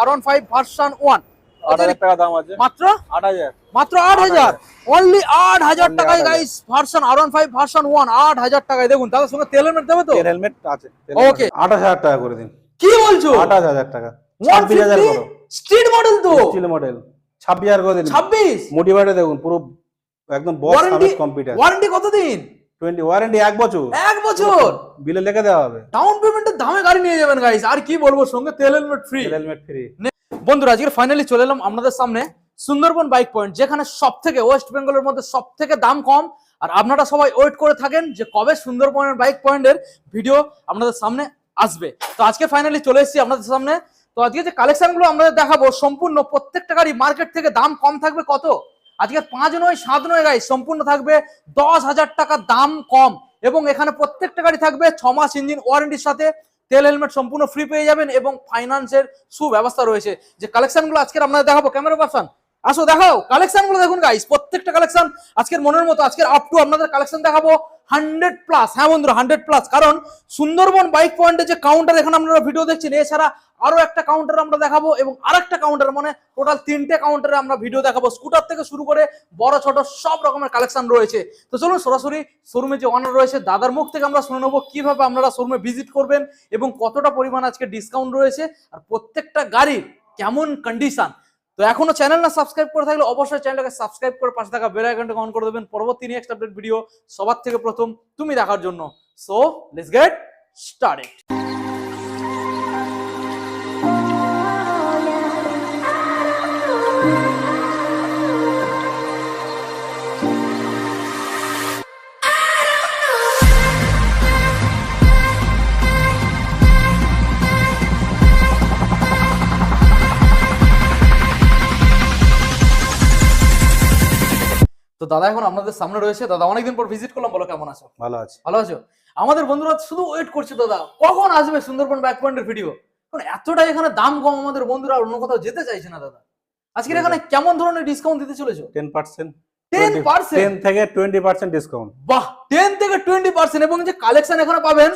R one five version one মাত্র? আট হাজার। মাত্র আট হাজার। অনলি আট হাজার টাকায় guys version R one five version one আট হাজার টাকায়। দেখুন তাদের সঙ্গে তেল হেলমেট দেবে তো? হেলমেট আছে. আঠাশ হাজার টাকা করে দিন। কি বলছো? আঠাশ হাজার টাকা। ছাব্বিশ হাজার স্ট্রিট মডেল তো। মডেল ছাব্বিশ হাজার করে দিন। ছাব্বিশ? মোটিভেটে দেখুন পুরো একদম বস ওয়ারেন্টি কম্পিউটার ওয়ারেন্টি কতদিন? টোয়েন্টি ওয়ারেন্টি এক বছর। এক বছর! বিলে লিখে দেওয়া হবে। ডাউন পেমেন্টের দামে গাড়ি নিয়ে যাবেন গাইস আর কি বলব সঙ্গে তেল হেলমেট ফ্রি হেলমেট ফ্রি বন্ধুরা আজকে ফাইনালি চলে এলাম আপনাদের সামনে সুন্দরবন বাইক পয়েন্ট যেখানে সব থেকে ওয়েস্ট বেঙ্গলের মধ্যে সব থেকে দাম কম। আর আপনারা সবাই ওয়েট করে থাকেন যে কবে সুন্দরবনের বাইক পয়েন্টের ভিডিও আপনাদের সামনে আসবে। তো আজকে ফাইনালি চলে এসেছি আপনাদের সামনে। তো আজকে যে কালেকশনগুলো আপনাদের দেখাবো সম্পূর্ণ প্রত্যেকটা গাড়ি মার্কেট থেকে দাম কম থাকবে কত? আজকে পাঁচ নয়, সাত নয় গাড়ি সম্পূর্ণ থাকবে দশ হাজার টাকা দাম কম। এবং এখানে প্রত্যেকটা গাড়ি থাকবে ছ মাস ইঞ্জিন ওয়ারেন্টির সাথে। তেল হেলমেট সম্পূর্ণ ফ্রি পেয়ে যাবেন এবং ফাইন্যান্সের সুব্যবস্থা রয়েছে। যে কালেকশনগুলো আজকের আপনাদের দেখাবো ক্যামেরা পার্সন আসো, দেখাও। কালেকশনগুলো দেখুন গাইস প্রত্যেকটা কালেকশন আজকের মনের মতো। আজকের আপ টু আপনাদের কালেকশন দেখাবো। হান্ড্রেড প্লাস হ্যাঁ বন্ধুরা হান্ড্রেড প্লাস কারণ সুন্দরবন বাইক পয়েন্টে যে কাউন্টার এখানে আপনারা ভিডিও দেখছেন, এছাড়া আরও একটা কাউন্টার আমরা দেখাবো এবং আরেকটা কাউন্টার মানে টোটাল তিনটে কাউন্টারে আমরা ভিডিও দেখাবো। স্কুটার থেকে শুরু করে বড়, ছোট সব রকমের কালেকশন রয়েছে। তো চলুন সরাসরি শোরুমে যে অনার রয়েছে, দাদার মুখ থেকে আমরা শুনে নেব কীভাবে আপনারা শোরুমে ভিজিট করবেন এবং কতটা পরিমাণ আজকে ডিসকাউন্ট রয়েছে। আর প্রত্যেকটা গাড়ির কেমন কন্ডিশন তো এখনও চ্যানেল না সাবস্ক্রাইব করে থাকলে অবশ্যই চ্যানেলটাকে সাবস্ক্রাইব করে পাশে থাকা বেল আইকনটা অন করে দেবেন। পরবর্তী নেক্সট আপডেট ভিডিও সবার থেকে প্রথম তুমি দেখার জন্য। সো লেটস গেট স্টার্টেড দাদা এখন আপনাদের সামনে রয়েছে। দাদা অনেকদিন পর ভিজিট করলাম বলো কেমন আছো? ভালো আছে। ভালো আছো? আমাদের বন্ধুরা শুধু ওয়েট করছে দাদা। কখন আসবে সুন্দরবন ব্যাক পয়েন্টের ভিডিও কারণ এতটাই এখানে দাম কম আমাদের বন্ধুরা অন্য কোথাও যেতে চাইছে না দাদা। আজকের এখানে কেমন ধরনের ডিসকাউন্ট দিতে চলেছো? Ten percent ten percent ten থেকে টোয়েন্টি পার্সেন্ট ডিসকাউন্ট বাহ টেন থেকে টোয়েন্টি পার্সেন্ট এবং যে কালেকশন এখানে পাবেন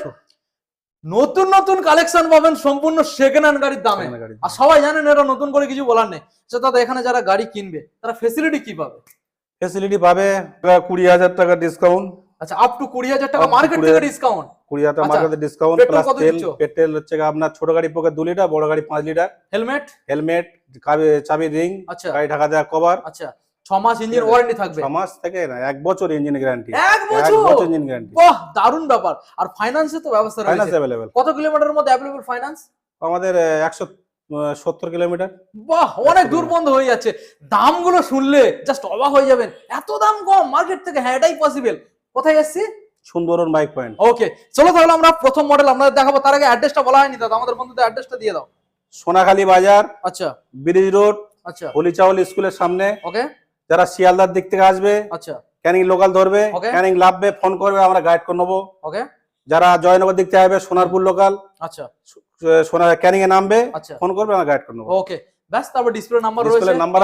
নতুন নতুন কালেকশন পাবেন সম্পূর্ণ সেকেন্ড হ্যান্ড গাড়ির দামে। আর সবাই জানেন এটা নতুন করে কিছু বলার নেই। আচ্ছা দাদা এখানে যারা গাড়ি কিনবে তারা ফেসিলিটি কি পাবে? ফেসিলিটি পাবে কুড়ি হাজার টাকা ডিসকাউন্ট আচ্ছা আপ টু কুড়ি হাজার টাকা মার্কেট থেকে ডিসকাউন্ট কুড়ি হাজার টাকা মার্কেটে ডিসকাউন্ট প্লাস তেল পেট্রোল হচ্ছে আপনার ছোট গাড়ি পক্ষে দু লিটার বড় গাড়ি পাঁচ লিটার হেলমেট হেলমেট চাবি রিং আচ্ছা। গাড়ি ঢাকা দেওয়া কভার আচ্ছা ছ মাস ইঞ্জিন ওয়ারেন্টি থাকবে। ছ মাস থেকে না এক বছর ইঞ্জিন গ্যারান্টি এক বছর? ইঞ্জিন গ্যারান্টি বাহ দারুণ ব্যাপার। আর ফাইন্যান্সের তো ব্যবস্থা ফাইন্যান্স রয়েছে। অ্যাভেলেবেল কত কিলোমিটারের মধ্যে অ্যাভেলেবল ফাইন্যান্স আমাদের একশো সত্তর কিলোমিটার? বাহ অনেক দূর বন্ধ হয়ে যাচ্ছে। দামগুলো শুনলে জাস্ট অবাক হয়ে যাবেন। এত দাম কম মার্কেট থেকে হ্যাঁ এটাই পসিবল কোথায় এসছি সুন্দরবন বাইক পয়েন্ট ওকে চলো তাহলে আমরা প্রথম মডেল আপনাদের দেখাবো। তার আগে অ্যাড্রেসটা বলা হয়নি দাদা আমাদের বন্ধুদের অ্যাড্রেসটা দিয়ে দাও। সোনাখালী বাজার আচ্ছা। ব্রিজ রোড আচ্ছা। হলিচাউল স্কুলের সামনে। ওকে যারা শিয়ালদার দিক থেকে আসবে আচ্ছা। ক্যানিং লোকাল ধরবে. ক্যানিং লাভবে ফোন করবে আমরা গাইড করে নেব। ওকে যারা জয়নগর দেখতে আসবে সোনারপুর লোকাল আচ্ছা। সোনার ক্যানিং এ নামবে আচ্ছা। ফোন করবে আমরা গাইড করে নেব। ওকে। ব্যাস তারপর ডিসপ্লে নাম্বার রয়েছে। ডিসপ্লে নাম্বার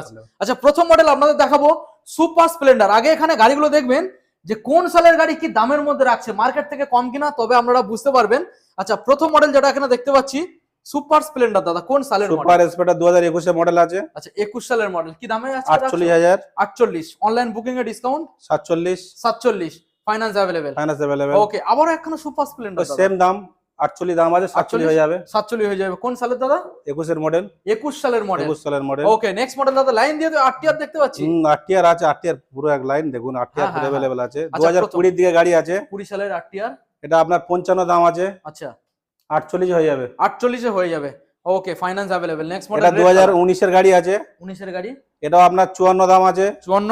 আছে। আচ্ছা প্রথম মডেল আপনাদের দেখাবো সুপার স্প্লেন্ডার আগে এখানে গাড়িগুলো দেখবেন যে কোন সালের গাড়ি কি দামের মধ্যে রাখছে মার্কেট থেকে কম কিনা তবে আপনারা বুঝতে পারবেন। আচ্ছা প্রথম মডেল যেটা এখানে দেখতে পাচ্ছি সুপার স্প্লেন্ডার দাদা কোন সালের মডেল সুপার দু হাজার একুশে মডেল আছে। আচ্ছা একুশ সালের মডেল কি দামে আছে আটচল্লিশ হাজার। আটচল্লিশ। অনলাইন বুকিং এ ডিসকাউন্ট সাতচল্লিশ। সাতচল্লিশ। Finance available finance available okay একখানা সুপার স্প্লেন্ডার সেম দাম আটচল্লিশ দাম আছে সাতচল্লিশ হয়ে যাবে। সাতচল্লিশ হয়ে যাবে। কোন সালের দাদা? একুশের মডেল একুশ সালের মডেল একুশ সালের মডেল ওকে নেক্সট মডেল দাদা লাইন দিয়ে তো আটটি আর দেখতে পাচ্ছি। আটটিয়ার আছে আটটিয়ার পুরো এক লাইন দেখুন আটটিয়ার হ্যাঁ, হ্যাঁ, অ্যাভেলেবেল আছে। দু আচ্ছা, হাজার প্রথম। কুড়ির দিকে গাড়ি আছে। কুড়ি সালের আটটি আর এটা আপনার পঞ্চান্ন দাম আছে। আচ্ছা। আটচল্লিশ হয়ে যাবে। আটচল্লিশে হয়ে যাবে। Okay finance available next model দু হাজার উনিশের গাড়ি আছে। উনিশের গাড়ি? এটাও আপনার চুয়ান্ন দাম আছে। চুয়ান্ন?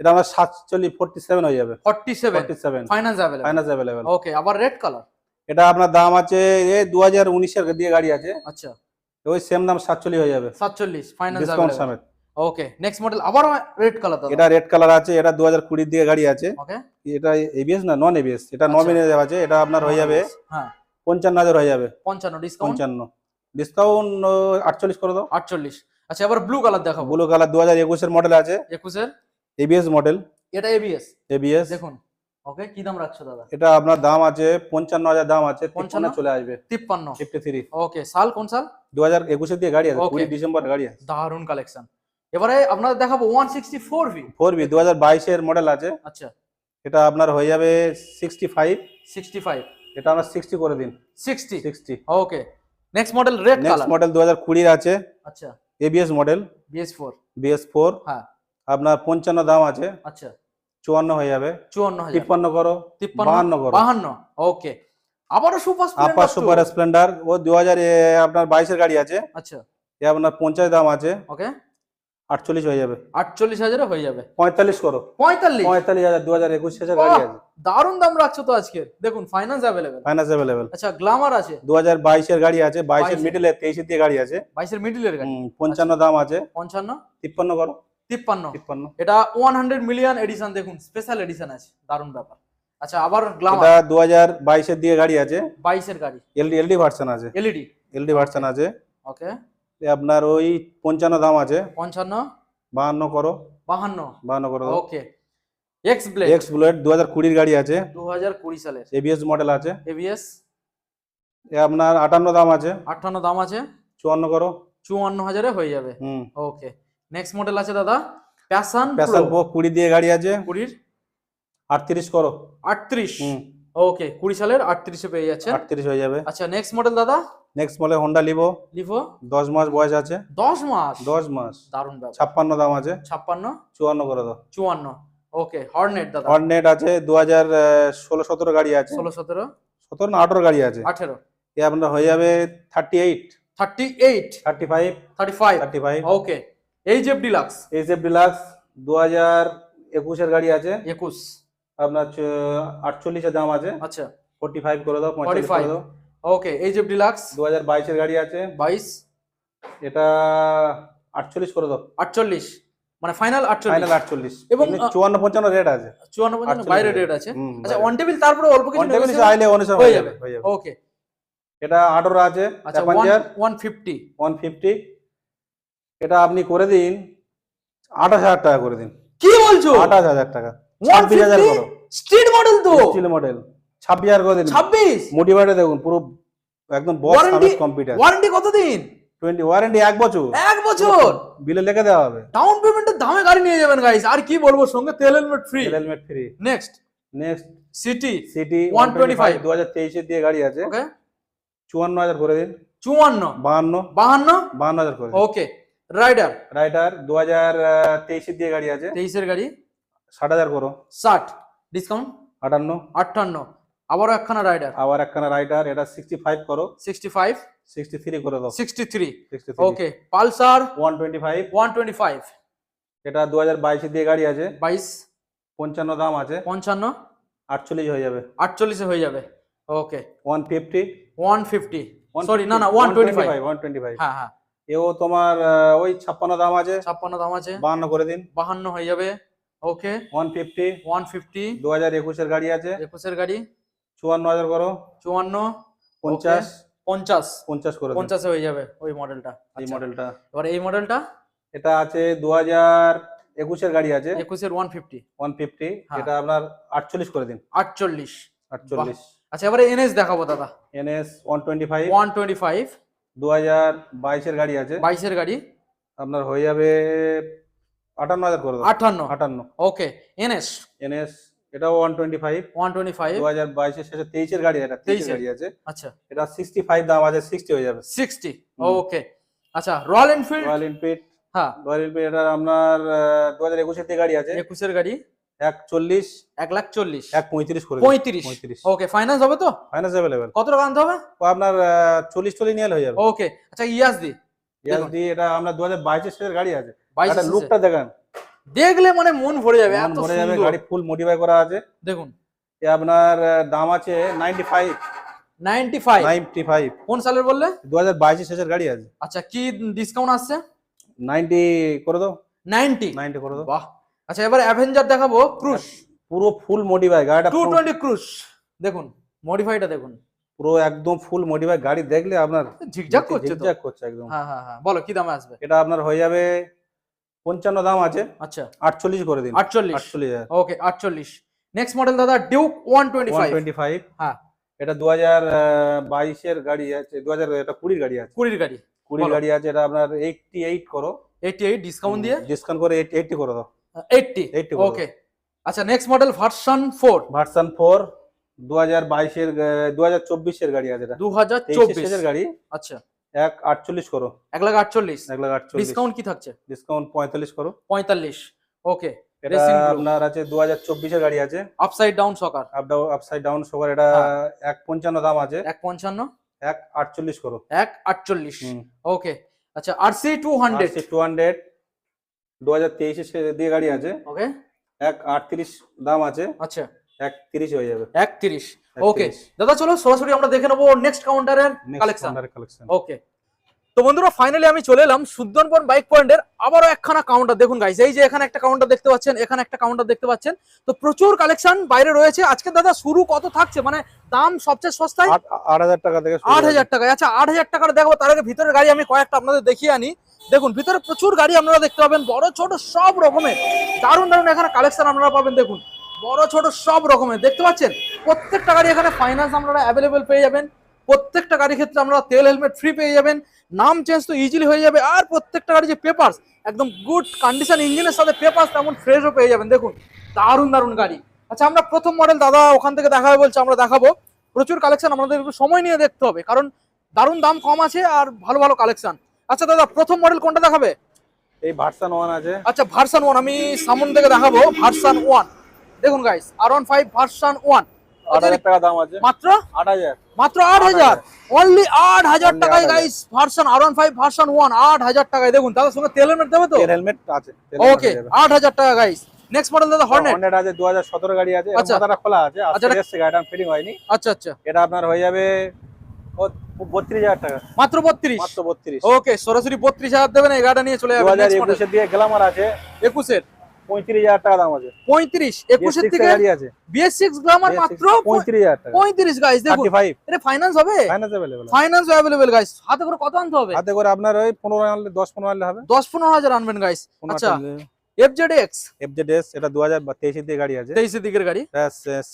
এটা সাতচল্লিশ ফোর্টি সেভেন হয়ে যাবে। Forty seven forty seven finance available finance available okay আবার রেড কালার এটা আপনার দাম আছে এই দু হাজার দিয়ে গাড়ি আছে। আচ্ছা। ওই সেম দাম সাতচল্লিশ হয়ে যাবে। সাতচল্লিশ ফাইন্যান্স ডিসকাউন্ট সমেত। ওকে নেক্সট মডেল আবার রেড কালার দাদা। এটা রেড কালার আছে এটা দু হাজার কুড়ির দিয়ে গাড়ি আছে। ওকে এটা এবিএস না নন এবিএস এটা আচ্ছা। নমিনে আছে এটা আপনার হয়ে যাবে হ্যাঁ। পঞ্চান্ন হাজার হয়ে যাবে। পঞ্চান্ন ডিসকাউন্ট পঞ্চান্ন। ডিসকাউন্ট আটচল্লিশ করে দাও। আটচল্লিশ। আচ্ছা এবার ব্লু কালার দেখাবো। ব্লু কালার দু হাজার একুশের মডেল আছে। একুশের? এবিএস মডেল এটা এবিএস এবিএস দেখুন ওকে কি দাম রাখছো দাদা? এটা আপনার দাম আছে পঞ্চান্ন হাজার দাম আছে পঞ্চান্ন? চলে আসবে। তিপ্পান্ন। ফিফটি থ্রি ওকে সাল কোন সাল? দু হাজার দিয়ে গাড়ি আছে. কুড়ি ডিসেম্বর গাড়ি আছে। দারুণ কালেকশন এবারে আপনাদের দেখাবো one sixty four V four B দু হাজার বাইশের মডেল আছে। আচ্ছা। এটা আপনার হয়ে যাবে সিক্সটি ফাইভ সিক্সটি ফাইভ এটা আমরা সিক্সটি করে দিন। Sixty sixty okay next model red next model দু হাজার কুড়ির আছে। আচ্ছা। ABS model BS four BS four হ্যাঁ। আপনার পঞ্চান্ন দাম আছে। আচ্ছা। চুয়ান্ন হয়ে যাবে। চুয়ান্ন তিপ্পান্ন করো। তিপ্পান্ন? বাহান্ন করো। বাহান্ন? ওকে। আবারও সুপার আপার সুপার স্প্লেন্ডার। ও দু হাজার আপনার বাইশের গাড়ি আছে। আচ্ছা। এ আপনার পঞ্চাশ দাম আছে। ওকে। আটচল্লিশ হয়ে যাবে। আটচল্লিশ হাজারে হয়ে যাবে। পঁয়তাল্লিশ করো। পঁয়তাল্লিশ? পঁয়তাল্লিশ হাজার দু হাজার একুশ হাজার গাড়ি আছে। দারুণ দাম রাখছো তো আজকে। দেখুন ফাইন্যান্স অ্যাভেলেবেল ফাইন্যান্স অ্যাভেলেবেল আচ্ছা গ্লামার আছে। দু হাজার বাইশের গাড়ি আছে। বাইশের 22 মিডিলে তেইশের দিয়ে গাড়ি আছে। বাইশের মিডিলের গাড়ি। পঞ্চান্ন দাম আছে। পঞ্চান্ন? তিপ্পান্ন করো। তিপ্পান্ন। তিপ্পান্ন। এটা ওয়ান হান্ড্রেড মিলিয়ন এডিশন দেখুন স্পেশাল এডিশন আছে দারুণ ব্যাপার। আচ্ছা আবার গ্লামার এটা দু হাজার বাইশের দিয়ে গাড়ি আছে। বাইশের গাড়ি। এলডি এলডি ভার্সন আছে। এলইডি এলডি ভার্সন আছে। ওকে এ আপনার ওই পঞ্চান্ন দাম আছে। পঞ্চান্ন। বাহান্ন করো। বাহান্ন। বাহান্ন করো okay X blade X bullet দু হাজার কুড়ির গাড়ি আছে। দু হাজার কুড়ি সালের। এবিএস মডেল আছে। এবিএস এ আপনার আটান্ন দাম আছে। আটান্ন দাম আছে। চুয়ান্ন করো। চুয়ান্ন হাজারে হয়ে যাবে। হুম। ওকে নেক্সট মডেল আছে দাদা প্যাশন প্যাশন প্রো কুড়ি দিয়ে গাড়ি আছে। কুড়ির? আটত্রিশ করো। আটত্রিশ? হুম। ওকে কুড়ি সালের আটত্রিশে পেয়ে যাচ্ছে। আটত্রিশ হয়ে যাবে। আচ্ছা নেক্সট মডেল দাদা? Next model Honda Livo Livo দশ মাস বয়স আছে। দশ মাস? দশ মাস। দারুণ ব্যাপার। ছাপ্পান্ন দাম আছে। ছাপ্পান্ন? চুয়ান্ন করে দাও। চুয়ান্ন। ওকে হর্নেট দাদা। হর্নেট আছে দু হাজার ষোলো সতেরো গাড়ি আছে। ষোলো সতেরো? সতেরো না আঠারো গাড়ি আছে? আঠেরো। এ আপনার হয়ে যাবে thirty eight thirty eight thirty five thirty five thirty five okay H F deluxe HF deluxe দু হাজার একুশের গাড়ি আছে। একুশ। আপনার আটচল্লিশের দাম আছে। আচ্ছা। ফোর্টি ফাইভ করে দাও পঁয়তাল্লিশ করে দাও। ওকে এইচএফ ডিলাক্স দু হাজার বাইশের গাড়ি আছে। বাইশ। এটা আটচল্লিশ করে দাও। আটচল্লিশ। মানে ফাইনাল আটচল্লিশ। ফাইনাল আটচল্লিশ। এবং, চুয়ান্ন পঞ্চান্ন রেট আছে। চুয়ান্ন 48 বাইরে রেট আছে। আচ্ছা। অন টেবিল তারপরে অল্প কিছু চাইলে অনুসারে হয়ে যাবে। ওকে এটা আঠারো আছে আচ্ছা ওয়ান ফিফটি ওয়ান ফিফটি এটা আপনি করে দিন আঠাশ হাজার টাকা করে দিন। কি বলছো? আঠাশ হাজার টাকা। ছাব্বিশ হাজার করো। স্ট্রিট মডেল তো। স্টিল মডেল ছাব্বিশ হাজার করে দিন। ছাব্বিশ? মোটিভেটে দেখুন পুরো একদম সার্ভিস কম্পিউটার ওয়ারেন্টি কতদিন টোয়েন্টি ওয়ারেন্টি এক বছর। এক বছর? বিলে লিখে দেওয়া হবে। ডাউন পেমেন্টের দামে গাড়ি নিয়ে যাবেন গাইস আর কি বলব সঙ্গে তেল helmet free helmet free next next CT CT 125 দু হাজার তেইশের দিয়ে গাড়ি আছে। ওকে চুয়ান্ন হাজার করে দিন। চুয়ান্ন। বাহান্ন। বাহান্ন? বাহান্ন হাজার করে দিন। ওকে রাইডার রাইডার দু হাজার তেইশের দিয়ে গাড়ি আছে। তেইশের গাড়ি। ষাট হাজার করো। ষাট। ডিসকাউন্ট আটান্ন। আটান্ন। আবারও একখানা রাইডার আবার একখানা রাইডার এটা সিক্সটি ফাইভ করো। সিক্সটি ফাইভ সিক্সটি থ্রি করে দাও। Sixty three okay Pulsar one twenty five one twenty five এটা দু হাজার বাইশের দিয়ে গাড়ি আছে। বাইশ। পঞ্চান্ন দাম আছে। পঞ্চান্ন? আটচল্লিশ হয়ে যাবে। আটচল্লিশে হয়ে যাবে। Okay one fifty one fifty sorry না না one twenty five one twenty five হ্যাঁ হ্যাঁ। এও তোমার ওই ছাপ্পান্ন দাম আছে। ছাপ্পান্ন দাম আছে। বাহান্ন করে দিন। বাহান্ন হয়ে যাবে। Okay one fifty one fifty দু হাজার একুশের গাড়ি আছে। একুশের গাড়ি। চুয়ান্ন হাজার করো। চুয়ান্ন। পঞ্চাশ। পঞ্চাশ। পঞ্চাশ করে পঞ্চাশে হয়ে যাবে ওই মডেলটা। এই মডেলটা। এবার এই মডেলটা? এটা আছে দু হাজার একুশের গাড়ি আছে। একুশের ওয়ান ফিফটি ওয়ান ফিফটি। এটা আপনার আটচল্লিশ করে দিন। আটচল্লিশ। আটচল্লিশ। আচ্ছা এবারে এনএস দেখাবো দাদা। NS one twenty five one twenty five দু হাজার বাইশের গাড়ি আছে। বাইশের গাড়ি? আপনার হয়ে যাবে আটান্ন হাজার করে আটান্ন? আটান্ন। ওকে। এনএস? এনএস এটাও one twenty five. One twenty five? দু হাজার বাইশের শেষে তেইশের গাড়ি এটা তেইশের 23 গাড়ি আছে। আচ্ছা। এটা সিক্সটি ফাইভ দাম আছে সিক্সটি হয়ে যাবে। সিক্সটি। ওকে। আচ্ছা রয়্যাল এনফিল্ড রয়্যাল এনফিল্ড হ্যাঁ। রয়্যাল এনফিল্ড এটা আপনার দু হাজার একুশের গাড়ি আছে। একুশের গাড়ি? এক চল্লিশ এক লাখ চল্লিশ এক পঁয়ত্রিশ করে পঁয়ত্রিশ। পঁয়ত্রিশ। ওকে ফাইন্যান্স হবে তো? ফাইন্যান্স অ্যাভেলেবেল কত টাকা আনতে হবে? আপনার চল্লিশ চল্লিশ নিয়ে হয়ে যাবে। ওকে আচ্ছা ইয়াস দি এটা আপনার দু হাজার বাইশের শেষের গাড়ি আছে। লুকটা দেখেন। দেখলে মানে মন ভরে যাবে এত ভরে যাবে গাড়ি ফুল মডিফাই করা আছে। দেখুন। এ আপনার দাম আছে ninety five ninety five ninety five কোন সালের বললে? দু হাজার বাইশের শেষের গাড়ি আছে। আচ্ছা কি ডিসকাউন্ট আসছে? নাইনটি করে দাও। নাইনটি নাইনটি করে দাও। বাহ আচ্ছা এবার অ্যাভেঞ্জার দেখাবো ক্রুশ পুরো ফুল মডিফাই গাড়িটা টু পুরো- টোয়েন্টি ক্রুশ দেখুন মডিফাইটা দেখুন। পুরো একদম ফুল মডিফাই গাড়ি দেখলে আপনার ঝিকঝাক করছে তো। ঝিকঝাক করছে একদম। হ্যাঁ হ্যাঁ হ্যাঁ বলো কি দামে আসবে? এটা আপনার হয়ে যাবে পঞ্চান্ন দাম আছে। আচ্ছা। আটচল্লিশ করে দিন। আটচল্লিশ। আটচল্লিশ ওকে আটচল্লিশ। নেক্সট মডেল দাদা ডিউক ওয়ান টোয়েন্টি ফাইভ হ্যাঁ। এটা দু হাজার বাইশের গাড়ি আছে দু হাজার এটা কুড়ির গাড়ি আছে। কুড়ির গাড়ি। কুড়ি বলো। গাড়ি আছে এটা আপনার এইটটি এইট করো। এইটি এইট ডিসকাউন্ট দিয়ে ডিসকাউন্ট করে এইটটি করে দাও। এইটটি 80 ওকে আচ্ছা next model version four version four দু হাজার বাইশের দু হাজার চব্বিশের গাড়ি আছে দু হাজার তেইশের গাড়ি। আচ্ছা। এক আটচল্লিশ করো। এক লাখ আটচল্লিশ। এক লাখ আটচল্লিশ। ডিসকাউন্ট কি থাকছে? ডিসকাউন্ট পঁয়তাল্লিশ করো। পঁয়তাল্লিশ। ওকে এটা আপনার আছে দু হাজার চব্বিশের গাড়ি আছে। Upside down shocker up down upside down sugar এটা হ্যাঁ। এক পঞ্চান্ন দাম আছে। এক পঞ্চান্ন? এক আটচল্লিশ করো। এক আটচল্লিশ। ওকে আচ্ছা RC two hundred two hundred দু হাজার দিয়ে গাড়ি আছে। ওকে এক আটত্রিশ দাম আছে। আচ্ছা। এক তিরিশ হয়ে যাবে। এক তিরিশ। ওকে দাদা চলো সরাসরি আমরা দেখে নেব নেক্সট কাউন্টারের কালেকশন কালেকশন ওকে তো বন্ধুরা ফাইনালি আমি চলে এলাম সুন্দরবন বাইক পয়েন্টের আবারও একখানা কাউন্টার দেখুন গাইস এই যে এখানে একটা কাউন্টার দেখতে পাচ্ছেন এখানে একটা কাউন্টার দেখতে পাচ্ছেন। তো প্রচুর কালেকশন বাইরে রয়েছে। আজকে দাদা শুরু কত থাকছে? মানে দাম সবচেয়ে সস্তায়? আট হাজার টাকা থেকে আট হাজার টাকায়। আচ্ছা আট হাজার টাকার দেখাবো তার আগে ভিতরের গাড়ি আমি কয়েকটা আপনাদের দেখিয়ে আনি। দেখুন, ভিতরে প্রচুর গাড়ি আপনারা দেখতে পাবেন, বড়, ছোট সব রকমের। দারুণ দারুণ এখানে কালেকশন আপনারা পাবেন, দেখুন। বড়, ছোট সব রকমের, দেখতে পাচ্ছেন? প্রত্যেকটা গাড়ি এখানে ফাইন্যান্স আপনারা অ্যাভেলেবেল পেয়ে যাবেন। প্রত্যেকটা গাড়ির ক্ষেত্রে আপনারা তেল হেলমেট ফ্রি পেয়ে যাবেন। নাম চেঞ্জ তো ইজিলি হয়ে যাবে। আর প্রত্যেকটা গাড়ি যে পেপার্স একদম গুড কন্ডিশন ইঞ্জিনের সাথে পেপার্স তেমন ফ্রেশও পেয়ে যাবেন। দেখুন, দারুণ দারুণ গাড়ি। আচ্ছা আমরা প্রথম মডেল দাদা ওখান থেকে দেখাবে বলছে, আমরা দেখাবো। প্রচুর কালেকশন আমাদের একটু সময় নিয়ে দেখতে হবে, কারণ দারুণ দাম কম আছে আর ভালো ভালো কালেকশন আচ্ছা দাদা প্রথম মডেল কোনটা দেখাবে? এই ভার্সন ওয়ান আছে। আচ্ছা ভার্সন ওয়ান আমি সামন থেকে দেখাবো ভার্সন ওয়ান দেখুন guys R one five version one আট হাজার টাকা দাম আছে। মাত্র? মাত্র আট হাজার? অনলি আট হাজার টাকায় guys version R one five version one আট হাজার টাকায়। দেখুন সঙ্গে তেল হেলমেট দেবে তো? হেলমেট আছে ওকে আট হাজার টাকা গাইস নেক্সট মডেল দাদা হর্নেট হর্নেট আছে গাড়ি আছে। আচ্ছা। মাথাটা খোলা আছে। আচ্ছা, গাড়িটা ফিটিং হয়নি। আচ্ছা আচ্ছা। এটা আপনার হয়ে যাবে বত্রিশ হাজার টাকা। মাত্র বত্রিশ? মাত্র বত্রিশ। ওকে সরাসরি বত্রিশ হাজার দেবেন এই গাড়িটা নিয়ে চলে দু হাজার একুশের দিয়ে গ্লামার আছে। একুশের? পঁয়ত্রিশ হাজার টাকা দাম আছে। পঁয়ত্রিশ? একুশের BS6 থেকে গাড়ি আছে। বিএস সিক্স গ্লামার মাত্র পঁয়ত্রিশ হাজার টাকা। পঁয়ত্রিশ দেখুন। এটা ফাইন্যান্স হবে? Finance available finance available guys হাতে করে কত আনতে হবে? হাতে করে আপনার ওই পনেরো আনলে দশ পনেরো আনলে হবে। দশ পনেরো হাজার আনবেন গাইস আচ্ছা। এফজেড এক্স এফজেড এটা দু হাজার তেইশের দিয়ে গাড়ি আছে। তেইশের দিকের গাড়ি?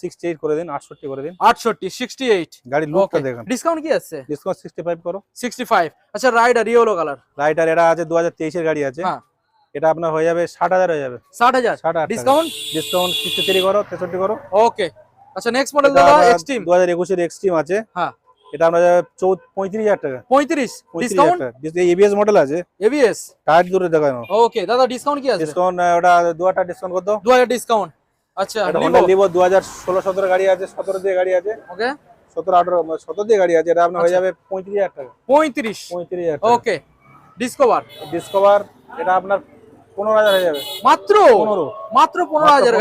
সিক্সটি এইট করে দিন আটষট্টি করে দিন। আটষট্টি সিক্সটি এইট গাড়ির লুকটা দেখেন। ডিসকাউন্ট কি আছে? ডিসকাউন্ট সিক্সটি ফাইভ করো। সিক্সটি ফাইভ আচ্ছা রাইডার ইয়েলো কালার রাইটার এটা আছে দু হাজার তেইশের গাড়ি আছে। হ্যাঁ। এটা আপনার হয়ে যাবে ষাট হাজার হয়ে যাবে। ষাট হাজার? ষাট হাজার। ডিসকাউন্ট ডিসকাউন্ট সিক্সটি থ্রি করো তেষট্টি করো। ওকে আচ্ছা নেক্সট মডেল দাদা এক্সট্রিম দু হাজার একুশের এক্সট্রিম আছে। হ্যাঁ। এটা আমরা পঁয়ত্রিশ হাজার টাকা। পঁয়ত্রিশ? ডিসকাউন্ট এবিএস মডেল আছে। এবিএস টায়ার দূরে দেখানো। ওকে দাদা ডিসকাউন্ট কি আছে? ডিসকাউন্ট ওটা দু হাজার ডিসকাউন্ট করতো দু হাজার ডিসকাউন্ট আচ্ছা হন্ডা লিভো দু হাজার ষোলো সতেরো গাড়ি আছে সতেরো দিয়ে গাড়ি আছে। ওকে সতেরো আঠারো সতেরো দিয়ে গাড়ি আছে এটা আপনার হয়ে আচ্ছা। যাবে পঁয়ত্রিশ হাজার টাকা। পঁয়ত্রিশ? পঁয়ত্রিশ হাজার ওকে ডিসকভার ডিসকভার এটা আপনার পনেরো হাজার হয়ে যাবে। মাত্র? পনেরো। মাত্র পনেরো হাজার।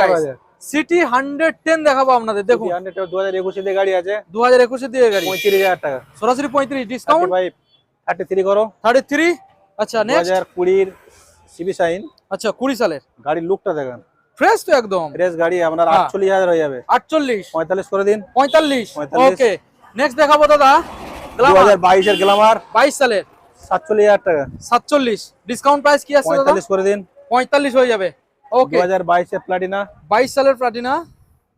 সিটি হান্ড্রেড টেন দেখাবো আপনাদের দেখুন। দু হাজার একুশে দিয়ে গাড়ি আছে। দু হাজার একুশের দিকে গাড়ি। পঁয়ত্রিশ হাজার টাকা। সরাসরি পঁয়ত্রিশ ডিসকাউন্ট থার্টি থ্রি করো। থার্টি থ্রি আচ্ছা দু হাজার কুড়ির সিবি সাইন আচ্ছা কুড়ি সালের। গাড়ির লুকটা দেখেন। ফ্রেশ তো একদম। রেস গাড়ি আপনার হ্যাঁ। আটচল্লিশ হাজার হয়ে যাবে। আটচল্লিশ। পঁয়তাল্লিশ করে দিন। পঁয়তাল্লিশ। 45 ওকে নেক্সট দেখাবো দাদা। দু হাজার বাইশের গ্লামার বাইশ সালের। সাতচল্লিশ হাজার টাকা। সাতচল্লিশ। ডিসকাউন্ট প্রাইস কি আছে পঁয়তাল্লিশ করে দিন। পঁয়তাল্লিশ হয়ে যাবে। ওকে। হাজার বাইশের প্লাটিনা বাইশ সালের প্লাটিনা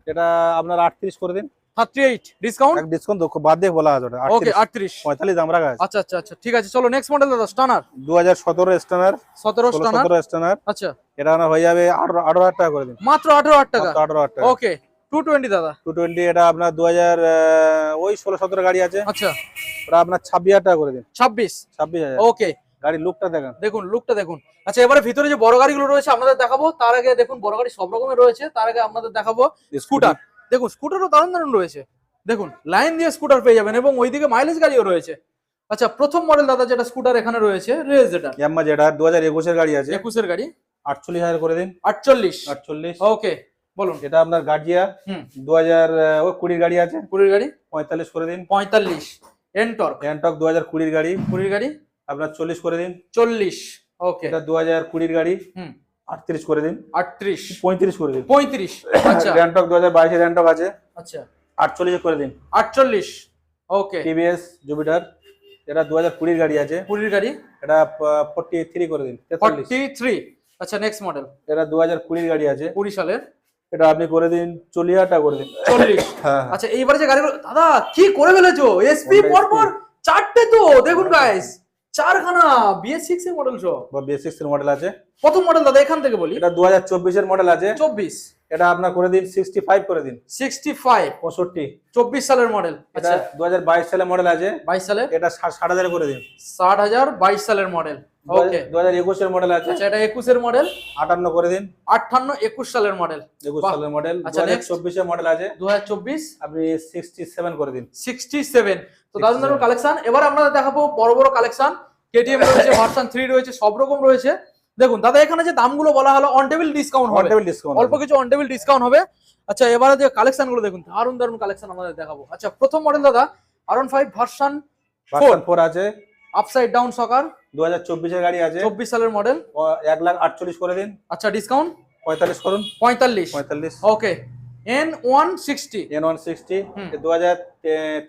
এটা আপনার আটত্রিশ করে দিন। Thirty eight. ডিসকাউন্ট এক ডিসকাউন্ট বাদ দিয়ে বলা আছে ওকে 38 আটত্রিশ। পঁয়তাল্লিশ আমরা গাছ আচ্ছা আচ্ছা আচ্ছা ঠিক আছে চলো নেক্সট মডেল দাদা স্টানার দু হাজার সতেরো স্টানার সতেরো ষোলো স্টানার সতেরো স্টানার আচ্ছা। এটা আপনার হয়ে যাবে আঠারো আঠারো হাজার টাকা করে দিন। মাত্র আঠারো হাজার টাকা? মাত্র আঠারো হাজার টাকা। ওকে টু টোয়েন্টি দাদা। টু টোয়েন্টি এটা আপনার দু হাজার ওই ষোলো সতেরো গাড়ি আছে। আচ্ছা। ওটা আপনার ছাব্বিশ হাজার টাকা করে দিন। ছাব্বিশ। ছাব্বিশ হাজার। ওকে। গাড়ির লুকটা দেখেন। দেখুন লুকটা দেখুন। আচ্ছা এবারে ভিতরে যে বড় গাড়িগুলো রয়েছে আপনাদের দেখাবো। তার আগে দেখুন বড় গাড়ি সব রকমের রয়েছে। তার আগে আপনাদের দেখাবো স্কুটার দেখুন স্কুটারও দারুণ দারুণ রয়েছে। দেখুন লাইন দিয়ে স্কুটার পেয়ে যাবেন এবং ওইদিকে মাইলেজ গাড়িও রয়েছে। আচ্ছা প্রথম মডেল দাদা যেটা স্কুটার এখানে রয়েছে রেস যেটা ইয়াম্মা যেটা দু হাজার একুশের গাড়ি আছে। একুশের গাড়ি। আটচল্লিশ হাজার করে দিন। আটচল্লিশ। আটচল্লিশ। ওকে বলুন। এটা আপনার গার্জিয়া হুম। দু হাজার ওই কুড়ির গাড়ি আছে। কুড়ির গাড়ি। পঁয়তাল্লিশ করে দিন। পঁয়তাল্লিশ। এনটর্ক গ্যাংটক দু হাজার কুড়ির গাড়ি। কুড়ির গাড়ি। আপনার চল্লিশ করে দিন। চল্লিশ ওকে এটা দু হাজার কুড়ির গাড়ি। হুম। আটত্রিশ করে দিন। আটত্রিশ। পঁয়ত্রিশ করে দিন। পঁয়ত্রিশ আচ্ছা। দু হাজার বাইশের গ্যাংটক আছে। আচ্ছা। আটচল্লিশ করে দিন। আটচল্লিশ ওকে টিভিএস জুপিটার এটা দু হাজার কুড়ির গাড়ি আছে। কুড়ির গাড়ি? এটা ফোর্টি থ্রি করে দিন। ফর্টি থ্রি আচ্ছা নেক্সট মডেল এটা দু হাজার কুড়ির গাড়ি আছে। কুড়ি সালের। এটা আপনি করে দিন চল্লিশ হাজার করে দিন। চল্লিশ। হ্যাঁ। আচ্ছা এইবারে যে গাড়িগুলো দাদা কি করে ফেলেছো? এসপি Honda পরপর চারটে তো দেখুন গাইস চারখানা বিএস সিক্স এর মডেল সহ বা সিক্স এর মডেল আছে। প্রথম মডেল দাদা? এখান থেকে বলি। এটা দু হাজার চব্বিশের মডেল আছে। চব্বিশ। এটা আপনার করে দিন সিক্সটি ফাইভ করে দিন। সিক্সটি ফাইভ পঁয়ষট্টি। চব্বিশ সালের মডেল আচ্ছা। দু হাজার বাইশ সালের মডেল আছে। বাইশ সালের এটা ষাট ষাট হাজার করে দিন। ষাট হাজার বাইশ সালের মডেল ওকে দু হাজার একুশের মডেল আছে। আচ্ছা এটা একুশের মডেল আটান্ন করে দিন। আটান্ন একুশ সালের মডেল একুশ বাহ। সালের মডেল দু আচ্ছা, হাজার next। চব্বিশের মডেল আছে। দু হাজার চব্বিশ? আপনি সিক্সটি সেভেন করে দিন। সিক্সটি সেভেন তো দারুণ দারুণ 67 কালেকশন এবার আমরা দেখাবো বড় বড় কালেকশন কেটিএম রয়েছে ভার্সন থ্রি রয়েছে সব রকম রয়েছে। দেখুন দাদা এখানে যে দামগুলো বলা হলো অন টেবিল ডিসকাউন্ট হবে। টেবিল ডিসকাউন্ট অল্প কিছু অন টেবিল ডিসকাউন্ট হবে। আচ্ছা এবারে যে কালেকশনগুলো দেখুন দারুণ দারুণ কালেকশন আমাদের দেখাবো। আচ্ছা প্রথম মডেল দাদা আর ফাইভ ভার্সন ফোর আছে। আপসাইড ডাউন সকার দু হাজার চব্বিশের গাড়ি আছে। চব্বিশ সালের মডেল এক লাখ আটচল্লিশ করে দিন। আচ্ছা ডিসকাউন্ট পঁয়তাল্লিশ করুন। পঁয়তাল্লিশ। পঁয়তাল্লিশ। Okay N one sixty N one sixty. দু হাজার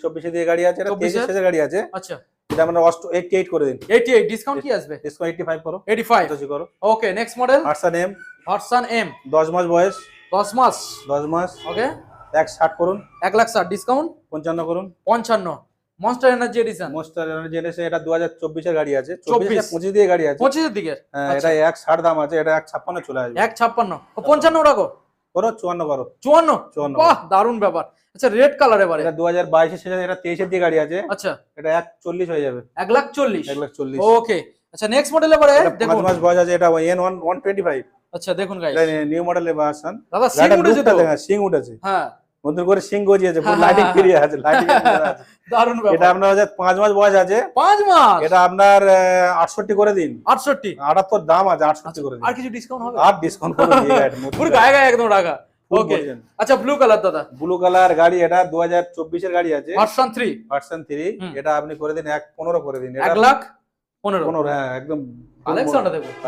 চব্বিশে দিয়ে গাড়ি আছে এটা 24 তেইশের গাড়ি আছে। আচ্ছা। এটা আমরা এইটটি এইট করে দিন। এইটি এইট ডিসকাউন্ট কি আসবে? ডিসকাউন্ট এইটটি ফাইভ করো। এইটি ফাইভ পঁচাশি করো। ওকে নেক্সট মডেল আটসান এম ভার্সন এম দশ মাস বয়স। দশ মাস। দশ মাস। ওকে এক ষাট করুন। এক লাখ ষাট ডিসকাউন্ট পঞ্চান্ন করুন। পঞ্চান্ন। মনস্টার এনার্জি এডিশন মোস্টার জেনেছে এটা দু হাজার চব্বিশের গাড়ি আছে। 24 চব্বিশ পঁচিশ দিয়ে গাড়ি আছে। পঁচিশের দিকে হ্যাঁ, আচ্ছা। এটা এক ষাট দাম আছে এটা এক ছাপ্পান্ন চলে আসবে। এক ছাপ্পান্ন। ও পঞ্চান্ন রাখো করো চুয়ান্ন করো। চুয়ান্ন? চুয়ান্ন বাহ দারুণ ব্যাপার। আচ্ছা রেড কালার এবারে। এটা দু হাজার বাইশের শেষে এটা তেইশের দিকে গাড়ি আছে। আচ্ছা। এটা এক চল্লিশ হয়ে যাবে। এক লাখ চল্লিশ এক লাখ চল্লিশ ওকে আচ্ছা নেক্সট মডেল এবারে পাঁচ দেখুন। মাস বয়স আছে এটা N one one twenty five আচ্ছা দেখুন গাইস নিউ নিউ মডেলের ভার্সন দাদা সিং উঠেছে তো? সিং উঠেছে। হ্যাঁ। নতুন করে সিং গজিয়েছে লাইটিং ফিরিয়ে আছে লাইটিং দারুণ এটা আপনার হচ্ছে পাঁচ মাস বয়স আছে। পাঁচ মাস? এটা আপনার আটষট্টি করে দিন। আটষট্টি? আটাত্তর দাম আছে আটষট্টি করে দিন। আর কিছু ডিসকাউন্ট হবে? আর ডিসকাউন্ট করে দিয়ে গাড়ি পুরো গায়ে গায়ে একদম টাকা ওকে আচ্ছা ব্লু কালার দাদা। ব্লু কালার গাড়ি এটা দু হাজার চব্বিশের গাড়ি আছে। ভার্সন থ্রি ভার্সন থ্রি এটা আপনি করে দিন এক পনেরো করে দিন। এক লাখ পনেরো। পনেরো হ্যাঁ একদম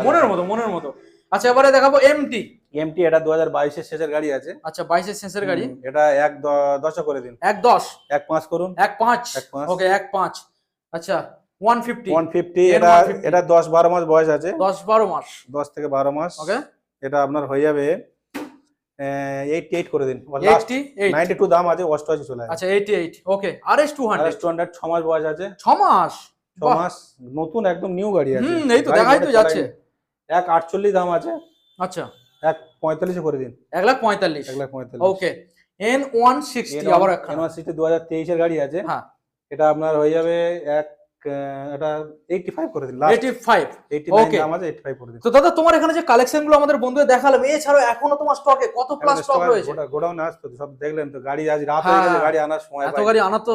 মনের মতো মনের মতো। আচ্ছা এবারে দেখাবো এমটি এমটি এটা দু হাজার বাইশের শেষের গাড়ি আছে। আচ্ছা বাইশের শেষের গাড়ি? এটা এক দশে করে দিন। এক দশ? এক পাঁচ করুন। এক পাঁচ। ওকে এক পাঁচ। আচ্ছা ওয়ান ফিফটি ওয়ান ফিফটি এটা এটা দশ বারো মাস বয়স আছে। দশ বারো মাস। দশ থেকে বারো মাস। ওকে। এটা আপনার হয়ে যাবে এইটটি এইট করে দিন। নাইনটি টু দাম আছে অষ্টআশি চলে আচ্ছা eighty eight okay R S two hundred two hundred ছ মাস বয়স আছে। ছ মাস? ছ মাস নতুন একদম নিউ গাড়ি আছে। হুম এই তো দেখাই তো যাচ্ছে। এক আটচল্লিশ দাম আছে। আচ্ছা। এক পঁয়তাল্লিশে করে দিন। এক লাখ পঁয়তাল্লিশ। এক লাখ পঁয়তাল্লিশ। ওকে। এন ওয়ান সিক্সটি আবার একখানা। ইউনিভার্সিটি দু হাজার তেইশের গাড়ি আছে। হ্যাঁ। এটা আপনার হয়ে যাবে এক এটা করে দিন করে দিন। তো দাদা তোমার এখানে যে কালেকশনগুলো আমাদের বন্ধুদের দেখালাম এছাড়াও এখনও তোমার স্টকে কত প্লাস স্টক রয়েছে? গোডাউনে আসতো সব দেখলেন তো গাড়ি আজ রাত হয়ে গেছে। গাড়ি আনার সময় এত গাড়ি তো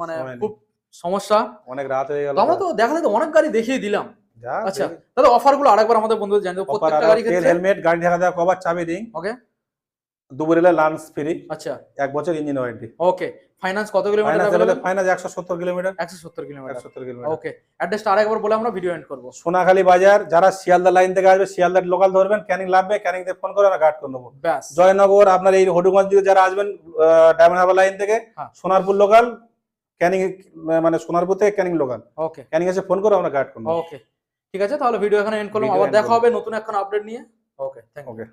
মানে খুব সমস্যা। অনেক রাত হয়ে গেল আমরা তো দেখালে তো অনেক গাড়ি দেখিয়ে দিলাম। আচ্ছা দাদা অফারগুলো আরেকবার আমাদের বন্ধুদের জানিয়ে দেবো প্রত্যেকটা গাড়ি ক্ষেত্রে? হেলমেট গাড়ি ঢাকা দেওয়া কভার চাবি রিং ওকে দুপুরেলা লাঞ্চ ফ্রি আচ্ছা। এক বছর ইঞ্জিন ওয়ারেন্টি ওকে ফাইন্যান্স কত কিলোমিটার কিলোমিটার কিলোমিটার একশো সত্তর কিলোমিটার ওকে অ্যাড্রেসটা আরেকবার বলে আমরা ভিডিও এন্ড করব। সোনাখালী বাজার যারা শিয়ালদা লাইন থেকে আসবে শিয়ালদা লোকাল ধরবেন ক্যানিং লাগবে ক্যানিং থেকে ফোন করে আমরা গার্ড করে নেব। জয়নগর আপনার এই হডুগঞ্জ দিকে যারা আসবেন ডায়মন্ড হারবার লাইন থেকে হ্যাঁ। সোনারপুর লোকাল ক্যানিং মানে সোনারপুর থেকে ক্যানিং লোকাল ওকে ক্যানিং এসে ফোন করে আমরা গার্ড করব ওকে ঠিক আছে? তাহলে ভিডিও এখানে এন্ড করলাম। আবার দেখা হবে নতুন এখন আপডেট নিয়ে। Okay thank you